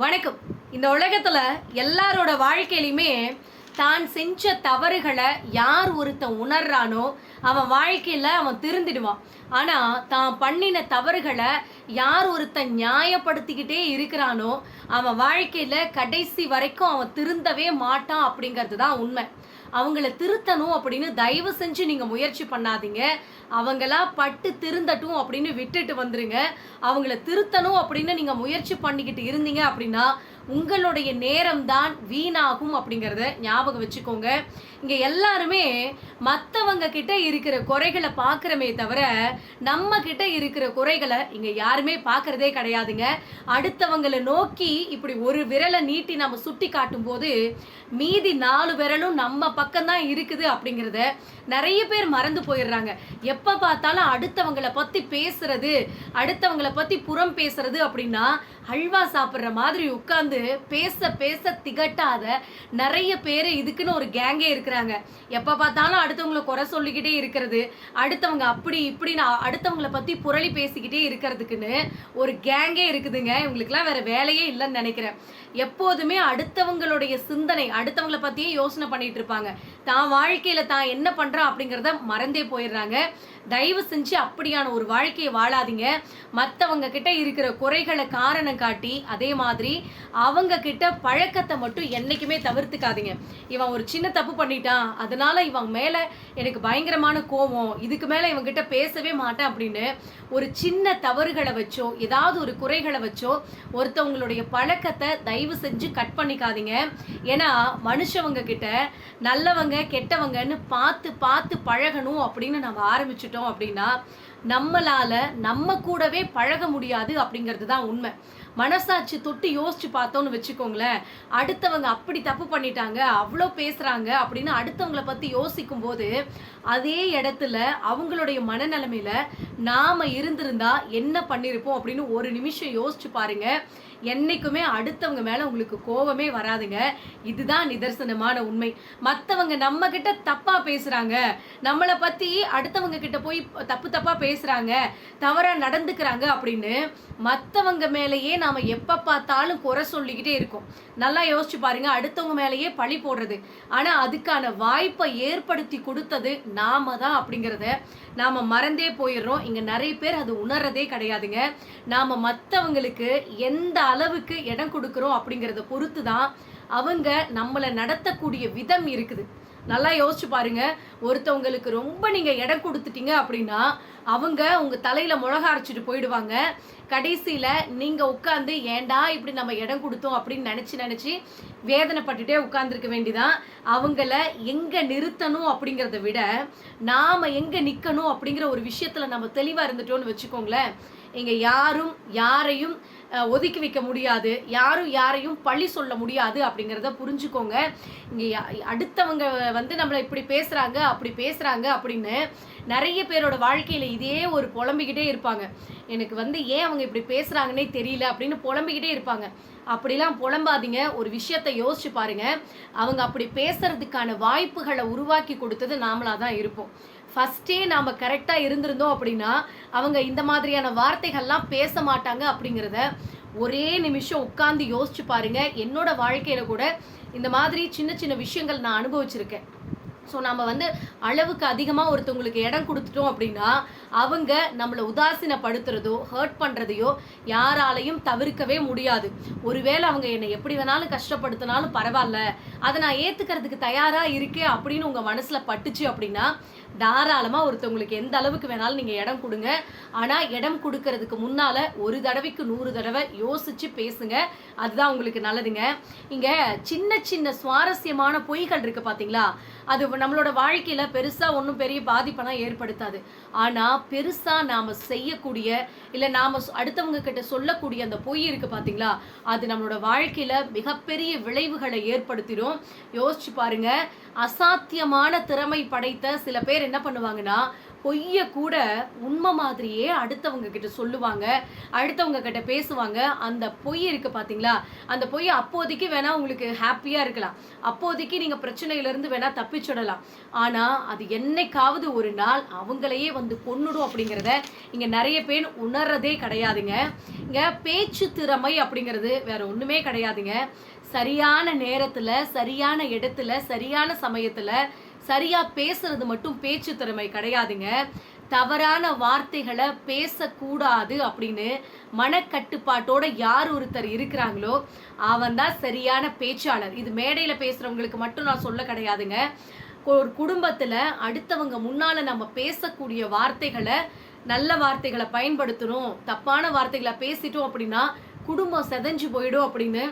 வணக்கம். இந்த உலகத்தில் எல்லாரோட வாழ்க்கையிலையுமே தான் செஞ்ச தவறுகளை யார் ஒருத்தன் உணர்றானோ அவன் வாழ்க்கையில் அவன் திருந்திடுவான். ஆனால் தான் பண்ணின தவறுகளை யார் ஒருத்தன் நியாயப்படுத்திக்கிட்டே இருக்கிறானோ அவன் வாழ்க்கையில் கடைசி வரைக்கும் அவன் திருந்தவே மாட்டான் அப்படிங்கிறது தான் உண்மை. அவங்கள திருத்தணும் அப்படின்னு தயவு செஞ்சு நீங்கள் முயற்சி பண்ணாதீங்க. அவங்களா பட்டு திருந்தட்டும் அப்படின்னு விட்டுட்டு வந்துருங்க. அவங்கள திருத்தணும் அப்படின்னு நீங்கள் முயற்சி பண்ணிக்கிட்டு இருந்தீங்க அப்படின்னா உங்களுடைய நேரம் தான் வீணாகும் அப்படிங்கிறத ஞாபகம் வச்சுக்கோங்க. இங்கே எல்லாருமே மற்றவங்க கிட்ட இருக்கிற குறைகளை பார்க்குறமே தவிர நம்ம கிட்ட இருக்கிற குறைகளை இங்கே யாருமே பார்க்குறதே கிடையாதுங்க. அடுத்தவங்களை நோக்கி இப்படி ஒரு விரலை நீட்டி நம்ம சுட்டி காட்டும் போது மீதி நாலு விரலும் நம்ம பக்கம்தான் இருக்குது அப்படிங்கிறத நிறைய பேர் மறந்து போயிடுறாங்க. எப்போ பார்த்தாலும் அடுத்தவங்களை பற்றி பேசுறது அடுத்தவங்களை பற்றி புறம் பேசுறது அப்படின்னா அல்வா சாப்பிட்ற மாதிரி உட்கார்ந்து பேச பேச திகட்டாத நிறைய பேர் இதுக்குன்னு ஒரு கேங்கே இருக்கிறாங்க. எப்போ பார்த்தாலும் அடுத்தவங்களை குறை சொல்லிக்கிட்டே இருக்கிறது. அடுத்தவங்க அப்படி இப்படின்னு அடுத்தவங்கள பற்றி புரளி பேசிக்கிட்டே இருக்கிறதுக்குன்னு ஒரு கேங்கே இருக்குதுங்க. இவங்களுக்குலாம் வேறு வேலையே இல்லைன்னு நினைக்கிறேன். எப்போதுமே அடுத்தவங்களுடைய சிந்தனை அடுத்தவங்கள பற்றியே யோசனை பண்ணிகிட்ருப்பாங்க இருப்பாங்க. தான் வாழ்க்கையில் தான் என்ன பண்ணுறான் அப்படிங்கிறத மறந்தே போயிடுறாங்க. தயவு செஞ்சு அப்படியான ஒரு வாழ்க்கையை வாழாதீங்க. மற்றவங்க கிட்ட இருக்கிற குறைகளை காரணம் காட்டி அதே மாதிரி அவங்க கிட்ட பழக்கத்தை மட்டும் என்றைக்குமே தவிர்த்துக்காதீங்க. இவன் ஒரு சின்ன தப்பு பண்ணிட்டான். அதனால இவன் மேலே எனக்கு பயங்கரமான கோபம் இதுக்கு மேலே இவன் கிட்ட பேசவே மாட்டேன் அப்படின்னு ஒரு சின்ன தவறுகளை வச்சோ ஏதாவது ஒரு குறைகளை வச்சோ ஒருத்தவங்களுடைய பழக்கத்தை தயவு செஞ்சு கட் பண்ணிக்காதீங்க. ஏன்னா மனுஷவங்க கிட்ட நல்லவங்க கெட்டவங்கன்னு பார்த்து பார்த்து பழகணும் அப்படின்னு நம்ம ஆரம்பிச்சிட்டோம். அப்படின்னா நம்மளால நம்ம கூடவே பழக முடியாது அப்படிங்கிறது தான் உண்மை. மனசாட்சி தொட்டு யோசிச்சு பார்த்தோம்னு வச்சுக்கோங்களேன் அடுத்தவங்க அப்படி தப்பு பண்ணிட்டாங்க அவ்வளோ பேசுறாங்க அப்படின்னு அடுத்தவங்களை பத்தி யோசிக்கும் போது அதே இடத்துல அவங்களுடைய மனநிலைமையில நாம இருந்திருந்தா என்ன பண்ணியிருப்போம் அப்படின்னு ஒரு நிமிஷம் யோசிச்சு பாருங்க. என்றைக்குமே அடுத்தவங்க மேலே உங்களுக்கு கோபமே வராதுங்க. இதுதான் நிதர்சனமான உண்மை. மற்றவங்க நம்ம கிட்ட தப்பாக பேசுகிறாங்க நம்மளை பற்றி அடுத்தவங்க கிட்ட போய் தப்பு தப்பாக பேசுகிறாங்க தவறாக நடந்துக்கிறாங்க அப்படின்னு மற்றவங்க மேலேயே நாம் எப்போ பார்த்தாலும் குறை சொல்லிக்கிட்டே இருக்கோம். நல்லா யோசிச்சு பாருங்க அடுத்தவங்க மேலேயே பழி போடுறது. ஆனால் அதுக்கான வாய்ப்பை ஏற்படுத்தி கொடுத்தது நாம தான் அப்படிங்கிறத நாம் மறந்தே போயிடுறோம். இங்கே நிறைய பேர் அது உணர்றதே கிடையாதுங்க. நாம் மற்றவங்களுக்கு எந்த அளவுக்கு இடம் கொடுக்குறோம் அப்படிங்கிறத பொறுத்து தான் அவங்க நம்மளை நடத்தக்கூடிய விதம் இருக்குது. நல்லா யோசிச்சு பாருங்க. ஒருத்தவங்களுக்கு ரொம்ப நீங்க இடம் கொடுத்துட்டீங்க அப்படின்னா அவங்க உங்க தலையில முழக அரைச்சிட்டு போயிடுவாங்க. கடைசியில நீங்க உட்காந்து ஏன்டா இப்படி நம்ம இடம் கொடுத்தோம்? அப்படின்னு நினைச்சு நினைச்சு வேதனைப்பட்டுட்டே உட்கார்ந்துருக்க வேண்டிதான். அவங்கள எங்க நிறுத்தணும் அப்படிங்கிறத விட நாம எங்க நிக்கணும் அப்படிங்கிற ஒரு விஷயத்துல நம்ம தெளிவா இருந்துட்டோம்னு வச்சுக்கோங்களேன். இங்க யாரும் யாரையும் ஒதுக்கி வைக்க முடியாது. யாரும் யாரையும் பழி சொல்ல முடியாது அப்படிங்கிறத புரிஞ்சுக்கோங்க. இங்கே அடுத்தவங்க வந்து நம்மளை இப்படி பேசுகிறாங்க அப்படி பேசுகிறாங்க அப்படின்னு நிறைய பேரோட வாழ்க்கையில் இதே ஒரு புலம்பிக்கிட்டே இருப்பாங்க. எனக்கு வந்து ஏன் அவங்க இப்படி பேசுகிறாங்கன்னே தெரியல அப்படின்னு புலம்பிக்கிட்டே இருப்பாங்க. அப்படிலாம் புலம்பாதீங்க. ஒரு விஷயத்தை யோசிச்சு பாருங்க. அவங்க அப்படி பேசுறதுக்கான வாய்ப்புகளை உருவாக்கி கொடுத்தது நாமளா தான் இருப்போம். ஃபஸ்ட்டே நாம் கரெக்டாக இருந்திருந்தோம் அப்படின்னா அவங்க இந்த மாதிரியான வார்த்தைகள்லாம் பேச மாட்டாங்க அப்படிங்கிறத ஒரே நிமிஷம் உட்காந்து யோசிச்சு பாருங்க. என்னோட வாழ்க்கையில கூட இந்த மாதிரி சின்ன சின்ன விஷயங்கள் நான் அனுபவிச்சிருக்கேன். ஸோ நம்ம வந்து அளவுக்கு அதிகமாக ஒருத்தவங்களுக்கு இடம் கொடுத்துட்டோம் அப்படின்னா அவங்க நம்மளை உதாசீனப்படுத்துறதோ ஹர்ட் பண்ணுறதையோ யாராலையும் தவிர்க்கவே முடியாது. ஒருவேளை அவங்க என்னை எப்படி வேணாலும் கஷ்டப்படுத்தினாலும் பரவாயில்ல அதை நான் ஏற்றுக்கிறதுக்கு தயாராக இருக்கே அப்படின்னு உங்கள் மனசில் பட்டுச்சு அப்படின்னா தாராளமாக ஒருத்தவங்களுக்கு எந்த அளவுக்கு வேணாலும் நீங்கள் இடம் கொடுங்க. ஆனால் இடம் கொடுக்கறதுக்கு முன்னால் ஒரு தடவைக்கு நூறு தடவை யோசித்து பேசுங்க. அதுதான் உங்களுக்கு நல்லதுங்க. இங்கே சின்ன சின்ன சுவாரஸ்யமான பொய்கள் இருக்கு பார்த்தீங்களா அது நம்மளோட வாழ்க்கையில் பெருசாக ஒன்றும் பெரிய பாதிப்பெல்லாம் ஏற்படுத்தாது. ஆனால் பெருசாக நாம் செய்யக்கூடிய இல்லை நாம அடுத்தவங்க கிட்ட சொல்லக்கூடிய அந்த பொய் இருக்கு பார்த்தீங்களா அது நம்மளோட வாழ்க்கையில் மிகப்பெரிய விளைவுகளை ஏற்படுத்திடும் யோசிச்சு பாருங்க. அசாத்தியமான திறமை படைத்த சில பேர் என்ன பண்ணுவாங்கன்னா பொய்ய கூட உண்மை மாதிரியே அடுத்தவங்க கிட்ட சொல்லுவாங்க அடுத்தவங்க கிட்ட பேசுவாங்க. அந்த பொய் இருக்கு பாத்தீங்களா? அந்த பொய் அப்போதைக்கு வேணா உங்களுக்கு ஹாப்பியா இருக்கலாம். அப்போதைக்கு நீங்க பிரச்சனையில இருந்து வேணா தப்பிச்சுடலாம். ஆனா அது என்னைக்காவது ஒரு நாள் அவங்களையே வந்து கொன்னுடும் அப்படிங்கிறத இங்க நிறைய பேர் உணர்றதே கிடையாதுங்க. இங்க பேச்சு திறமை அப்படிங்கிறது வேற ஒண்ணுமே கிடையாதுங்க. சரியான நேரத்துல சரியான இடத்துல சரியான சமயத்துல சரியா பேசுறது மட்டும் பேச்சு திறமை கிடையாதுங்க. தவறான வார்த்தைகளை பேசக்கூடாது அப்படின்னு மனக்கட்டுப்பாட்டோட யார் ஒருத்தர் இருக்கிறாங்களோ அவன் தான் சரியான பேச்சாளர். இது மேடையில் பேசுறவங்களுக்கு மட்டும் நான் சொல்ல கிடையாதுங்க. ஒரு குடும்பத்தில் அடுத்தவங்க முன்னால் நம்ம பேசக்கூடிய வார்த்தைகளை நல்ல வார்த்தைகளை பயன்படுத்தணும் தப்பான வார்த்தைகளை பேசிட்டோம் அப்படின்னா குடும்பம் செதஞ்சு போயிடும் அப்படின்னு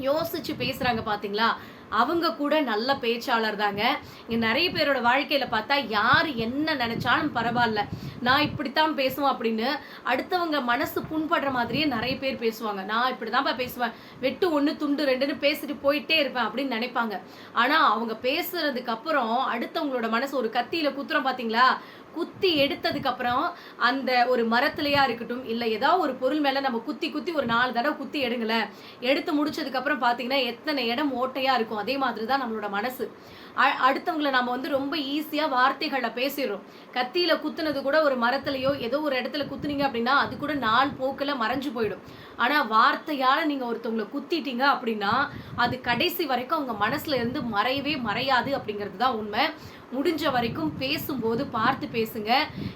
யோசிச்சு பேசுறாங்க பாத்தீங்களா? அவங்க கூட நல்ல பேச்சாளர் தாங்க. இங்க நிறைய பேரோட வாழ்க்கையில பார்த்தா யார் என்ன நினைச்சாலும் பரவாயில்ல. நான் இப்படித்தான் பேசுவேன் அப்படின்னு அடுத்தவங்க மனசு புண்படுற மாதிரியே நிறைய பேர் பேசுவாங்க. நான் இப்படிதான்ப்பா பேசுவேன். வெட்டு ஒன்று துண்டு ரெண்டுன்னு பேசிட்டு போயிட்டே இருப்பேன் அப்படின்னு நினைப்பாங்க. ஆனா அவங்க பேசுறதுக்கு அப்புறம் அடுத்தவங்களோட மனசு ஒரு கத்தியில குத்துறோம் பாத்தீங்களா? குத்தி எடுத்ததுக்கு அப்புறம் அந்த ஒரு மரத்துலையா இருக்கட்டும் இல்லை ஏதாவது ஒரு பொருள் மேலே நம்ம குத்தி குத்தி ஒரு நாலு தடவை குத்தி எடுங்களேன். எடுத்து முடிச்சதுக்கு அப்புறம் எத்தனை இடம் ஓட்டையா இருக்கும் அதே மாதிரி தான் நம்மளோட மனசு. அடுத்தவங்கள நம்ம வந்து ரொம்ப ஈஸியாக வார்த்தைகளை பேசிடுறோம். கத்தியில் குத்துனது கூட ஒரு மரத்துலையோ ஏதோ ஒரு இடத்துல குத்துனீங்க அப்படின்னா அது கூட நாள் போக்கில் மறைஞ்சு போயிடும். ஆனால் வார்த்தையால் நீங்கள் ஒருத்தவங்களை குத்திட்டீங்க அப்படின்னா அது கடைசி வரைக்கும் அவங்க மனசில் இருந்து மறையவே மறையாது அப்படிங்கிறது தான் உண்மை. முடிஞ்ச வரைக்கும் பேசும்போது பார்த்து பேசுங்க.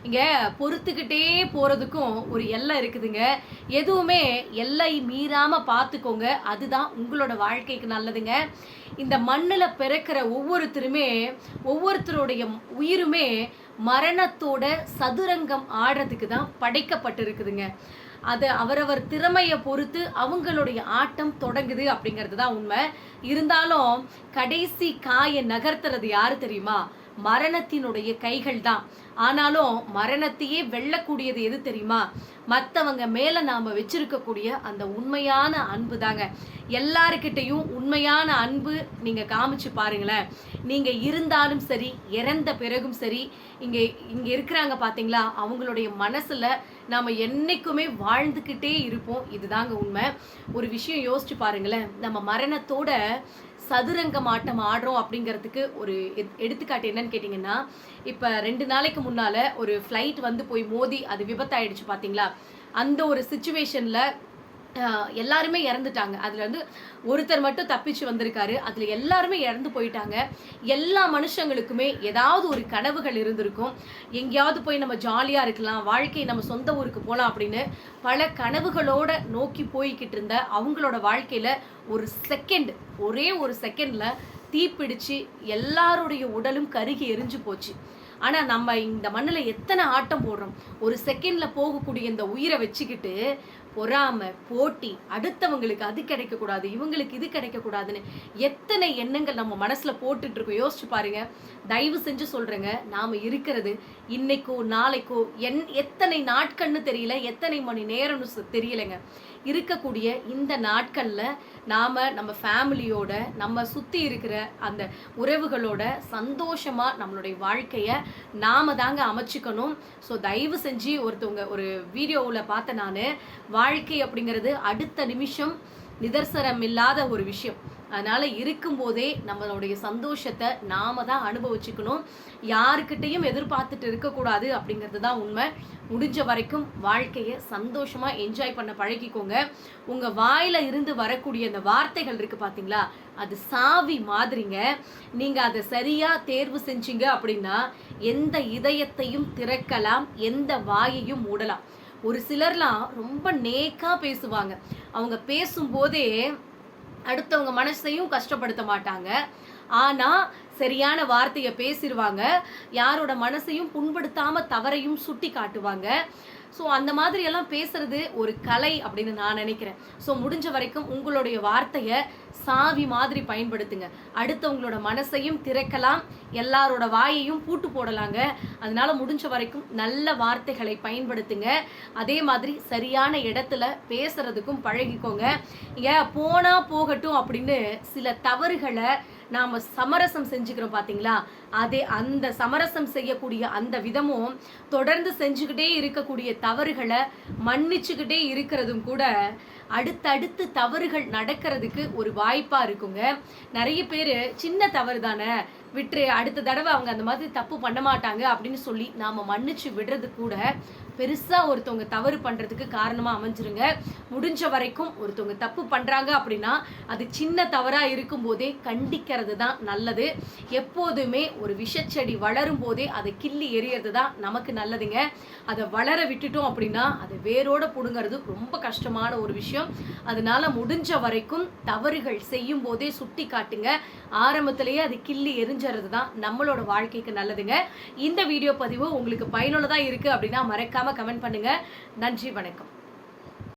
இங்கே பொறுத்துக்கிட்டே போகிறதுக்கும் ஒரு எல்லை இருக்குதுங்க. எதுவுமே எல்லை மீறாமல் பார்த்துக்கோங்க. அதுதான் உங்களோட வாழ்க்கைக்கு நல்லதுங்க. இந்த மண்ணில் பிறக்கிற ஒவ்வொரு ஒவ்வொருத்தருமே ஒவ்வொருத்தருடைய உயிருமே மரணத்தோட சதுரங்கம் ஆடுறதுக்கு தான் படைக்கப்பட்டிருக்குதுங்க. அது அவரவர் திறமையை பொறுத்து அவங்களுடைய ஆட்டம் தொடங்குது அப்படிங்கிறது தான் உண்மை. இருந்தாலும் கடைசி காயை நகர்த்துறது யாரு தெரியுமா? மரணத்தினுடைய கைகள் தான். ஆனாலும் மரணத்தையே வெல்லக்கூடியது எது தெரியுமா? மற்றவங்க மேலே நாம வச்சிருக்கக்கூடிய அந்த உண்மையான அன்பு தாங்க. எல்லாருக்கிட்டையும் உண்மையான அன்பு நீங்கள் காமிச்சு பாருங்களேன். நீங்கள் இருந்தாலும் சரி இறந்த பிறகும் சரி இங்கே இங்கே இருக்கிறாங்க பார்த்தீங்களா அவங்களுடைய மனசில் நாம் என்னைக்குமே வாழ்ந்துக்கிட்டே இருப்போம். இதுதாங்க உண்மை. ஒரு விஷயம் யோசிச்சு பாருங்களேன். நம்ம மரணத்தோட சதுரங்கம் ஆட்டம் ஆடுறோம் அப்படிங்கிறதுக்கு ஒரு எத்- எடுத்துக்காட்டு என்னன்னு கேட்டிங்கன்னா இப்போ ரெண்டு நாளைக்கு முன்னால் ஒரு ஃப்ளைட் வந்து போய் மோதி அது விபத்தாயிடுச்சு பார்த்தீங்களா அந்த ஒரு சுச்சுவேஷனில் எல்லாருமே இறந்துட்டாங்க. அதில் வந்து ஒருத்தர் மட்டும் தப்பிச்சு வந்திருக்காரு. அதில் எல்லாருமே இறந்து போயிட்டாங்க. எல்லா மனுஷங்களுக்குமே ஏதாவது ஒரு கனவுகள் இருந்திருக்கும். எங்கேயாவது போய் நம்ம ஜாலியாக இருக்கலாம். வாழ்க்கை நம்ம சொந்த ஊருக்கு போகலாம் அப்படின்னு பல கனவுகளோட நோக்கி போய்கிட்டு இருந்த அவங்களோட வாழ்க்கையில் ஒரு செகண்ட் ஒரே ஒரு செகண்டில் தீப்பிடிச்சு எல்லாருடைய உடலும் கருகி எரிஞ்சு போச்சு. ஆனால் நம்ம இந்த மண்ணில் எத்தனை ஆட்டம் போடுறோம்? ஒரு செகண்டில் போகக்கூடிய இந்த உயிரை வச்சுக்கிட்டு பொறாமை போட்டி அடுத்தவங்களுக்கு அது கிடைக்கக்கூடாது இவங்களுக்கு இது கிடைக்கக்கூடாதுன்னு எத்தனை எண்ணங்கள் நம்ம மனசில் போட்டுட்டு இருக்கோம் யோசிச்சு பாருங்க. தயவு செஞ்சு சொல்கிறேங்க நாம் இருக்கிறது இன்னைக்கோ நாளைக்கோ என் எத்தனை நாட்கள்னு தெரியல எத்தனை மணி நேரம்னு சொ- தெரியலைங்க. இருக்கக்கூடிய இந்த நாட்களில் நாம் நம்ம ஃபேமிலியோட நம்ம சுற்றி இருக்கிற அந்த உறவுகளோட சந்தோஷமாக நம்மளுடைய வாழ்க்கையை நாம தாங்க அமைச்சுக்கணும். ஸோ தயவு செஞ்சு ஒருத்தவங்க ஒரு வீடியோவில் பார்த்தேன் நான். வாழ்க்கை அப்படிங்கிறது அடுத்த நிமிஷம் நிதர்சனம் இல்லாத ஒரு விஷயம். அதனால இருக்கும்போதே நம்மளுடைய சந்தோஷத்தை நாம தான் அனுபவிச்சுக்கணும். யாருக்கிட்டையும் எதிர்பார்த்துட்டு இருக்கக்கூடாது அப்படிங்கிறது தான் உண்மை. முடிஞ்ச வரைக்கும் வாழ்க்கையை சந்தோஷமா என்ஜாய் பண்ண பழகிக்கோங்க. உங்க வாயில இருந்து வரக்கூடிய அந்த வார்த்தைகள் இருக்கு பாத்தீங்களா? அது சாவி மாதிரிங்க. நீங்க அதை சரியா தேர்வு செஞ்சீங்க அப்படின்னா எந்த இதயத்தையும் திறக்கலாம் எந்த வாயையும் மூடலாம். ஒரு சிலர்லாம் ரொம்ப நேக்கா பேசுவாங்க. அவங்க பேசும்போதே அடுத்தவங்க மனசையும் கஷ்டப்படுத்த மாட்டாங்க. ஆனா சரியான வார்த்தையை பேசிடுவாங்க யாரோட மனசையும் புண்படுத்தாம தவறையும் சுட்டி காட்டுவாங்க ஸோ அந்த மாதிரி எல்லாம் பேசுறது ஒரு கலை அப்படின்னு நான் நினைக்கிறேன். ஸோ முடிஞ்ச வரைக்கும் உங்களுடைய வார்த்தையை சாவி மாதிரி பயன்படுத்துங்க. அடுத்தவங்களோட மனசையும் திறக்கலாம். எல்லாரோட வாயையும் பூட்டு போடலாங்க. அதனால முடிஞ்ச வரைக்கும் நல்ல வார்த்தைகளை பயன்படுத்துங்க. அதே மாதிரி சரியான இடத்துல பேசுறதுக்கும் பழகிக்கோங்க. ஏன் போனா போகட்டும் அப்படின்னு சில தவறுகளை நாம் சமரசம் செஞ்சுக்கிறோம் பார்த்தீங்களா அதே அந்த சமரசம் செய்யக்கூடிய அந்த விதமும் தொடர்ந்து செஞ்சுக்கிட்டே இருக்கக்கூடிய தவறுகளை மன்னிச்சுக்கிட்டே இருக்கிறதும் கூட அடுத்தடுத்து தவறுகள் நடக்கிறதுக்கு ஒரு வாய்ப்பா இருக்குங்க. நிறைய பேர் சின்ன தவறு தானே விட்டு அடுத்த தடவை அவங்க அந்த மாதிரி தப்பு பண்ண மாட்டாங்க அப்படின்னு சொல்லி நாம மன்னிச்சு விடுறது கூட பெருசா ஒருத்தவங்க தவறு பண்றதுக்கு காரணமா அமைஞ்சிருங்க. முடிஞ்ச வரைக்கும் ஒருத்தவங்க தப்பு பண்றாங்க அப்படின்னா அது சின்ன தவறா இருக்கும் போதே கண்டிக்கிறது தான் நல்லது. எப்போதுமே ஒரு விஷச்செடி வளரும் போதே அதை கிள்ளி எரியறது தான் நமக்கு நல்லதுங்க. அதை வளர விட்டு விட்டுட்டோம் அப்படின்னா அதை வேரோட புடுங்கிறது ரொம்ப கஷ்டமான ஒரு விஷயம். அதனால முடிஞ்ச வரைக்கும் தவறுகள் செய்யும் போதே சுட்டி காட்டுங்க. ஆரம்பத்திலேயே அது கிள்ளி எரிஞ்சறது தான் நம்மளோட வாழ்க்கைக்கு நல்லதுங்க. இந்த வீடியோ பதிவு உங்களுக்கு பயனுள்ளதாக இருக்குது அப்படின்னா மறக்காம கமெண்ட் பண்ணுங்க. நன்றி வணக்கம்.